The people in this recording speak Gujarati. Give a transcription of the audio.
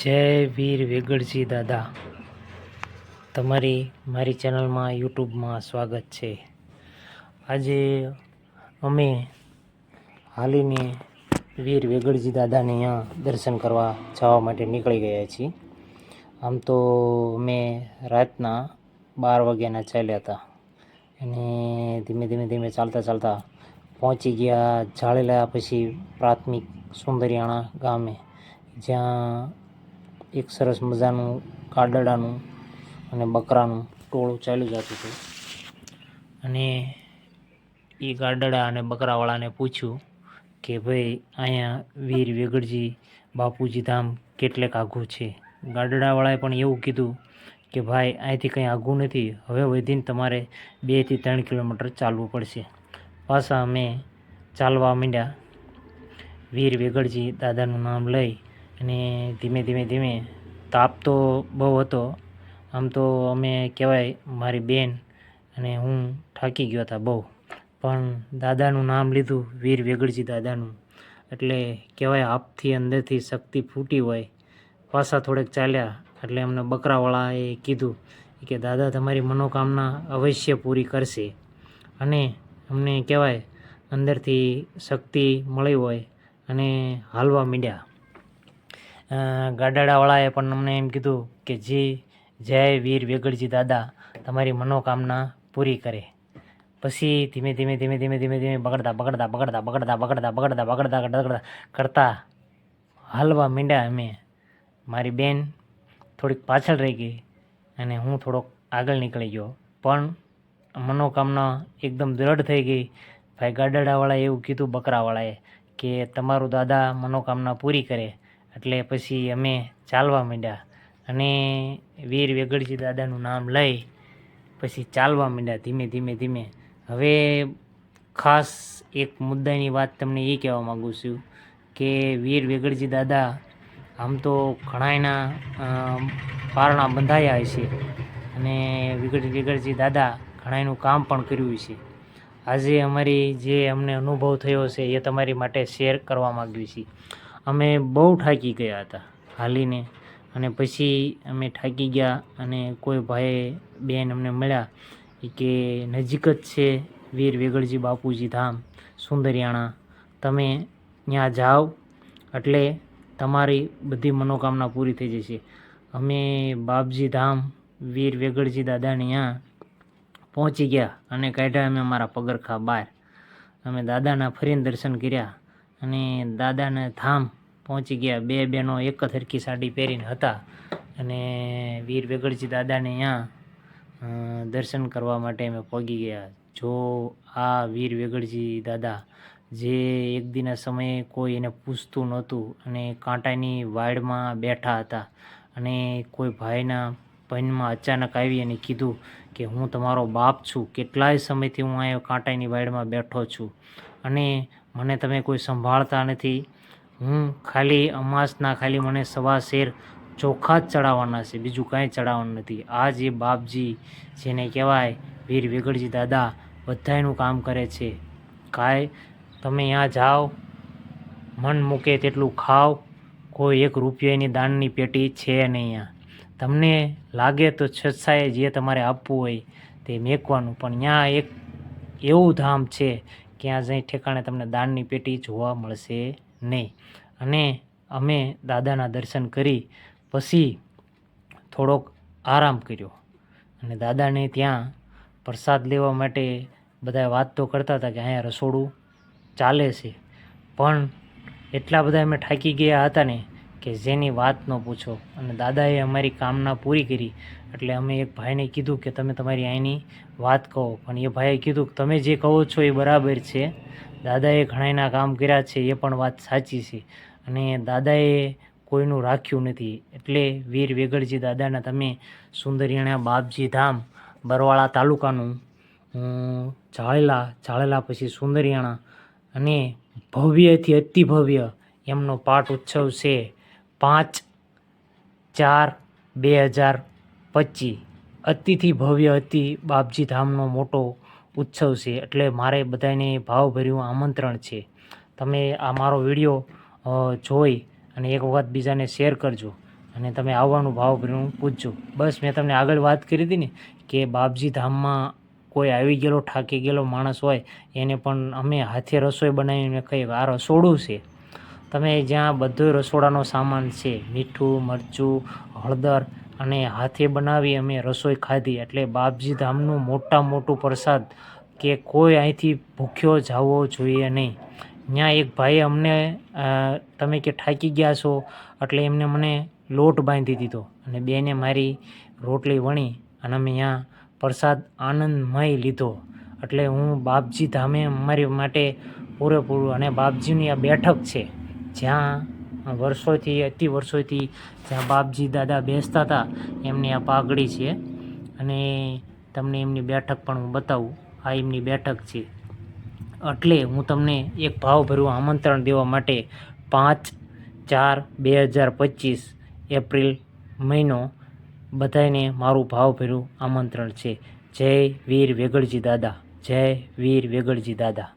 જય વીર વેગડજી દાદા. તમારી, મારી ચેનલમાં, યુટ્યુબમાં સ્વાગત છે. આજે અમે હાલીને વીર વેગડજી દાદાને અહીંયા દર્શન કરવા જવા માટે નીકળી ગયા છીએ. આમ તો અમે રાતના બાર વાગ્યાના ચાલ્યા હતા. અને ધીમે ધીમે ધીમે ચાલતા ચાલતા પહોંચી ગયા જાળેલા પછી પ્રાથમિક સુંદરિયાણા ગામે, જ્યાં એક સરસ મજાનું કાડડાનું અને બકરાનું ટોળું ચાલ્યું જતું હતું. અને એ ગાડડા અને બકરાવાળાને પૂછ્યું કે, ભાઈ, અહીંયા વીર વેગડજી બાપુજી ધામ કેટલેક આઘું છે? ગાડડાવાળાએ પણ એવું કીધું કે, ભાઈ, અહીંથી કંઈ આઘું નથી. હવે વધીને તમારે બેથી ત્રણ કિલોમીટર ચાલવું પડશે. પાછા અમે ચાલવા માંડ્યા. વીર વેગડજી દાદાનું નામ લઈ અને ધીમે ધીમે ધીમે તાપ તો બહુ હતો. આમ તો અમે કહેવાય મારી બેન અને હું થાકી ગયો હતા બહુ. પણ દાદાનું નામ લીધું, વીર વેગડજી દાદાનું. એટલે કહેવાય આપથી અંદરથી શક્તિ ફૂટી હોય. પાછા થોડેક ચાલ્યા. એટલે અમને બકરાવાળાએ કીધું કે, દાદા, તમારી મનોકામના અવશ્ય પૂરી કરશે. અને અમને કહેવાય અંદરથી શક્તિ મળી હોય અને હાલવા માંડ્યા. ગાડાવાળાએ પણ અમને એમ કીધું કે જી, જય વીર વેગડજી દાદા, તમારી મનોકામના પૂરી કરે. પછી ધીમે ધીમે ધીમે ધીમે ધીમે ધીમે બગડતા બગડતા બગડતા બગડતા બગડતા બગડતા બગડતા બગડતા, કરતા હાલવા માંડ્યા અમે. મારી બેન થોડીક પાછળ રહી ગઈ અને હું થોડોક આગળ નીકળી ગયો. પણ મનોકામના એકદમ દ્રઢ થઈ ગઈ. ભાઈ ગાડાવાળાએ એવું કીધું બકરાવાળાએ કે તમારું દાદા મનોકામના પૂરી કરે. એટલે પછી અમે ચાલવા માંડ્યા. અને વીર વેગડજી દાદાનું નામ લઈ પછી ચાલવા માંડ્યા ધીમે ધીમે ધીમે. હવે ખાસ એક મુદ્દાની વાત તમને એ કહેવા માગું છું કે વીર વેગડજી દાદા આમ તો ઘણાયના પારણા બંધાયા છે. અને વિગડ વિગડજી દાદા ઘણાયનું કામ પણ કર્યું છે. આજે અમારી જે અમને અનુભવ થયો છે એ તમારી માટે શેર કરવા માગ્યું છીએ. અમે બહુ થાકી ગયા હતા હાલીને. અને પછી અમે થાકી ગયા અને કોઈ ભાઈ બેન અમને મળ્યા કે નજીક જ છે વીર વેગડજી બાપુજી ધામ, સુંદરિયાણા. તમે ત્યાં જાઓ એટલે તમારી બધી મનોકામના પૂરી થઈ જશે. અમે બાપજી ધામ, વીર વેગડજી દાદાને ત્યાં પહોંચી ગયા અને કાઢ્યા અમે અમારા પગરખા બહાર. અમે દાદાના ફરીને દર્શન કર્યા. અને દાદાના ધામ પહોંચી ગયા. બે બહેનો એક જ હરખી સાડી પહેરીને હતા અને વીર વેગડજી દાદાને ત્યાં દર્શન કરવા માટે અમે પહોંચી ગયા. જો આ વીર વેગડજી દાદા જે એક દિના સમયે કોઈ એને પૂછતું નહોતું અને કાંટાની વાડમાં બેઠા હતા અને કોઈ ભાઈના પૈનમાં અચાનક આવી અને કીધું કે હું તમારો બાપ છું. કેટલાય સમયથી હું અહીંયા કાંટાની વાડમાં બેઠો છું. અને મને તમે કોઈ સંભાળતા નથી. હું ખાલી અમાસના ખાલી મને સવા શેર ચોખા જ ચડાવવાના છે. બીજું કાંઈ ચડાવવાનું નથી. આ જે બાપજી, જેને કહેવાય વીર વેગડજી દાદા, બધાયનું કામ કરે છે. કાંઈ તમે ત્યાં જાઓ, મન મૂકે તેટલું ખાઓ. કોઈ એક રૂપિયાની દાનની પેટી છે નહીં અહીંયા તમને લાગે તો છસાએ જે તમારે આપવું હોય તે મેકવાનું, પણ ત્યાં એક એવું ધામ છે કે ત્યાં જઈ ઠેકાણે તમને દાનની પેટી જોવા મળશે નહીં. અને અમે દાદાના દર્શન કરી પછી થોડોક આરામ કર્યો. અને દાદાને ત્યાં પ્રસાદ લેવા માટે બધા વાત તો કરતા હતા કે અહીંયા રસોડું ચાલે છે. પણ એટલા બધા અમે થાકી ગયા હતા ને કે જેની વાત ન પૂછો. અને દાદાએ અમારી કામના પૂરી કરી. એટલે અમે એક ભાઈને કીધું કે તમે તમારી અહીંની વાત કહો. પણ એ ભાઈએ કીધું કે તમે જે કહો છો એ બરાબર છે. દાદાએ ઘણાયના કામ કર્યા છે, એ પણ વાત સાચી છે. અને દાદાએ કોઈનું રાખ્યું નથી. એટલે વીર વેગડજી દાદાના તમે સુંદરિયાણા બાપજી ધામ, બરવાળા તાલુકાનું જાળેલા જાળેલા પછી સુંદરિયાણા અને ભવ્યથી અતિ ભવ્ય એમનો પાઠ ઉત્સવ છે. પાંચ, ચાર, બે હજાર પચીસ. અતિથી ભવ્ય અતિ બાપજી ધામનો મોટો ઉત્સવ છે એટલે મારે બધાને ભાવભર્યું આમંત્રણ છે. તમે આ મારો વીડિયો જોઈ અને એક વખત બીજાને શેર કરજો અને તમે આવવાનું ભાવભર્યું પૂછજો. બસ મેં તમને આગળ વાત કરી હતી ને કે બાપજી ધામમાં કોઈ આવી ગયેલો, થાકી ગયેલો માણસ હોય એને પણ અમે હાથે રસોઈ બનાવીને કહીએ આ રસોડું છે. તમે જ્યાં બધો રસોડાનો સામાન છે, મીઠું, મરચું, હળદર અને હાથે બનાવી અમે રસોઈ ખાધી એટલે બાપજી ધામનું મોટા મોટું પ્રસાદ કે કોઈ અહીંથી ભૂખ્યો જવો જોઈએ નહીં. ત્યાં એક ભાઈએ અમને તમે કે થાકી ગયા છો એટલે એમને મને લોટ બાંધી દીધો અને બેને મારી રોટલી વણી અને અમે ત્યાં પ્રસાદ આનંદમય લીધો. એટલે હું બાપજી ધામે મારી માટે પૂરેપૂરું અને બાપજીની આ બેઠક છે. જ્યાં વર્ષોથી, અતિ વર્ષોથી જ્યાં બાપજી દાદા બેસતા હતા, એમની આ પાઘડી છે. અને તમને એમની બેઠક પણ હું બતાવું. આ એમની બેઠક છે. એટલે હું તમને એક ભાવભર્યું આમંત્રણ દેવા માટે પાંચ ચાર બે હજાર પચીસ એપ્રિલ મહિનો બધાને મારું ભાવભર્યું આમંત્રણ છે. જય વીર વેગળજી દાદા. જય વીર વેગળજી દાદા.